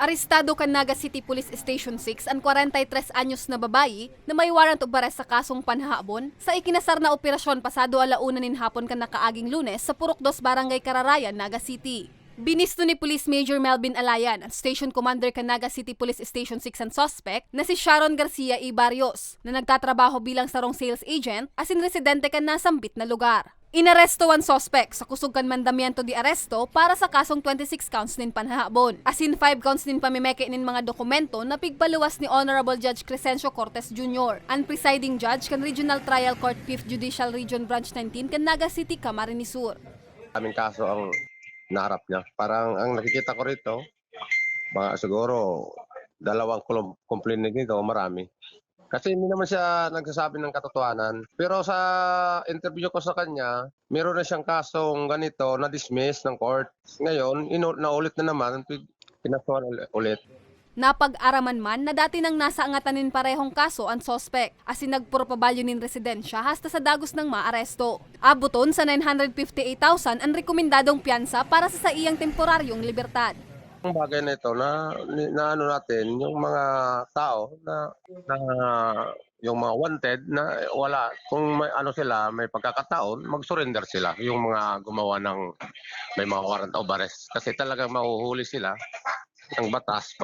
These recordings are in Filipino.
Arestado kan Naga City Police Station 6 ang 43 anyos na babayi na may warrant of arrest sa kasong panhabon sa ikinasar na operasyon pasado alauna nin hapon kan nakaaging lunes sa Purok 2 Barangay Kararayan, Naga City. Binisto ni Police Major Melvin Alayan at Station Commander Canaga City Police Station 6 ang suspect na si Sharon Garcia E. Barrios na nagtatrabaho bilang sarong sales agent as in residente kan nasambit na lugar. Inaresto ang suspect sa kusog kan mandamiento di aresto para sa kasong 26 counts nin panhahabon. As in 5 counts nin pamimeke nin mga dokumento na pigpaluwas ni Honorable Judge Crescencio Cortes Jr. Ang presiding judge kan Regional Trial Court 5th Judicial Region Branch 19 kan Naga City, Camarines Sur. aming kaso ang naharap niya. Parang ang nakikita ko rito, mga siguro dalawang complaint nito, marami. Kasi hindi naman siya nagsasabi ng katotohanan. Pero sa interview ko sa kanya, meron na siyang kasong ganito na dismiss ng court. Ngayon, inu- naulit na naman, pinasuhan uli- ulit. Napag-araman man na dati nang nasa angatanin parehong kaso ang sospek. As in nagpurpabalyo nin residensya hasta sa dagos ng maaresto. Abuton sa 958,000 ang rekomendadong piyansa para sa sa iyang temporaryong libertad. Ang bagay na ito na, na ano natin, yung mga tao na, na yung mga wanted na wala. Kung may ano sila may pagkakataon mag-surrender sila. Yung mga gumawa ng may mga warrant of arrest. Kasi talagang mahuhuli sila ng batas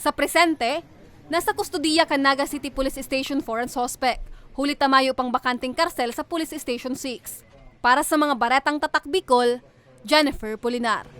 Sa presente, nasa kustudiya kan Naga City Police Station 4 ang sospek. Huli tamayo pang bakanting karsel sa Police Station 6. Para sa mga baretang tatak Bicol, Jennifer Polinar.